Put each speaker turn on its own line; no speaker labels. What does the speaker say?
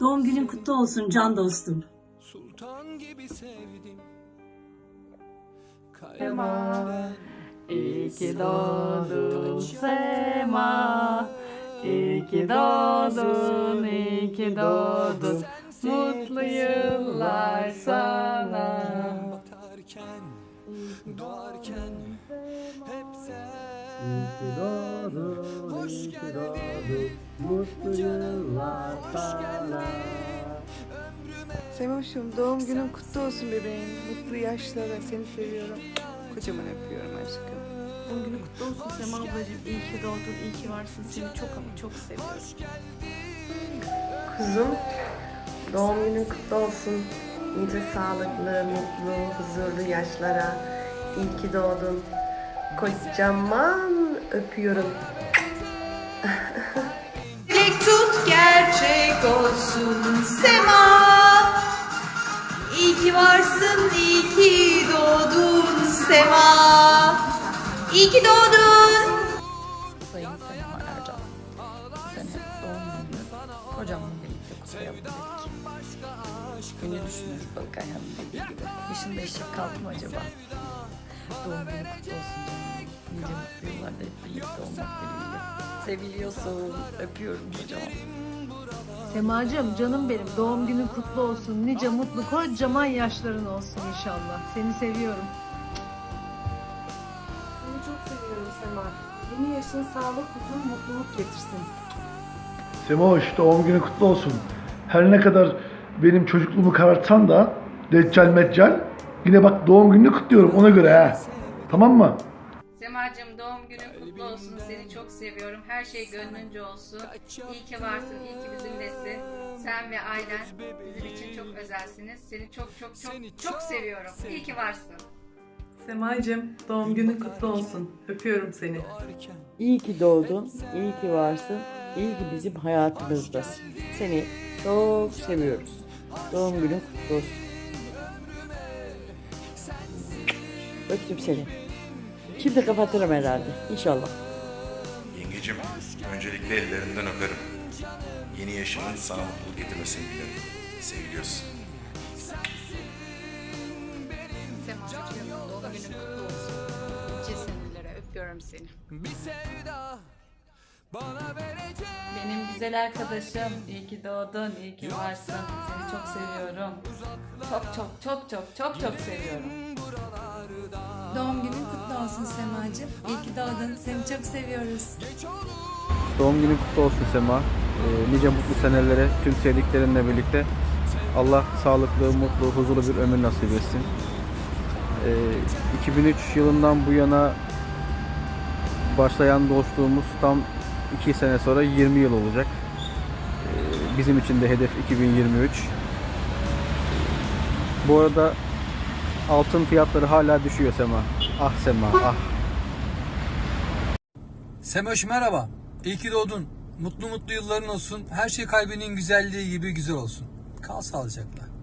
Doğum günün kutlu olsun can dostum.
Sultan gibi sevdim.
Sema, iyi ki doğdun Sema. İyi ki doğdun, iyi ki doğdun. Mutlu yıllar sana.
Batarken, hep sen. Hoş geldin. Mutlu yıllar sana.
Semoş'um doğum günün kutlu olsun bebeğim. Mutlu yaşlara seni seviyorum. Kocaman öpüyorum aşkım.
Doğum günü kutlu olsun Sema ablacığım. İyi ki doğdun, iyi ki varsın. Seni çok ama çok seviyorum.
Kuzum, doğum günün kutlu olsun. Nice sağlıklı, mutlu, huzurlu yaşlara. İyi ki doğdun. Kocaman öpüyorum.
Dilek tut gerçek olsun Sema İyi ki varsın, iyi ki doğdun Sema İyi ki doğdun
Sayın Sema Ercan. Bu sene doğum gününü kocamla birlikte kutlayalım dedik. Beni düşünür balık ayağının dediği gibi. Yaşında eşek kaldı mı acaba? Doğum günü kutlu olsun canım. Nice mutlu yıllarda hep birlikte olmak dileğiyle. Seviliyorsun. Öpüyorum kocaman.
Semacığım canım benim doğum günün kutlu olsun. Nice mutlu kocaman yaşların olsun inşallah. Seni seviyorum.
Seni çok seviyorum Sema. Yeni yaşın sağlık, huzur, mutluluk getirsin.
Semoş doğum günü kutlu olsun. Her ne kadar benim çocukluğumu karartsan da Deccal Meccal yine bak doğum gününü kutluyorum ona göre ha. Tamam mı?
Semacığım doğum günün kutlu olsun. Seni çok seviyorum. Her şey gönlünce olsun. İyi ki varsın, iyi ki bizimlesin. Sen ve ailen bizim için çok özelsiniz. Seni çok çok çok çok seviyorum. İyi ki varsın.
Semacığım doğum günün kutlu olsun. Öpüyorum seni.
İyi ki doğdun, iyi ki varsın, iyi ki bizim hayatımızdasın. Seni çok seviyoruz. Doğum günün kutlu olsun. Öptüm seni. Şimdi kapatırım herhalde. İnşallah.
Yengecim, öncelikle ellerinden öperim. Yeni yaşının sana mutluluk getirmesini dilerim. Seviliyorsun.
Semacığım doğum günün kutlu olsun. Nice senelere öpüyorum seni.
Bir sevda bana verecek.
Benim güzel arkadaşım. İyi ki doğdun, iyi ki varsın. Seni çok seviyorum. Çok çok çok çok çok çok seviyorum.
Doğum günün kutlu olsun Semacığım İyi ki doğdun seni çok seviyoruz
Doğum günün kutlu olsun Sema. Ee, nice mutlu senelere tüm sevdiklerinle birlikte Allah sağlıklı, mutlu, huzurlu bir ömür nasip etsin. Ee, 2003 yılından bu yana başlayan dostluğumuz tam 2 sene sonra 20 yıl olacak. Ee, bizim için de hedef 2023. Bu arada altın fiyatları hala düşüyor Sema. Ah Sema, ah.
Semoş merhaba. İyi ki doğdun. Mutlu mutlu yılların olsun. Her şey kalbinin güzelliği gibi güzel olsun. Kal sağlıcakla.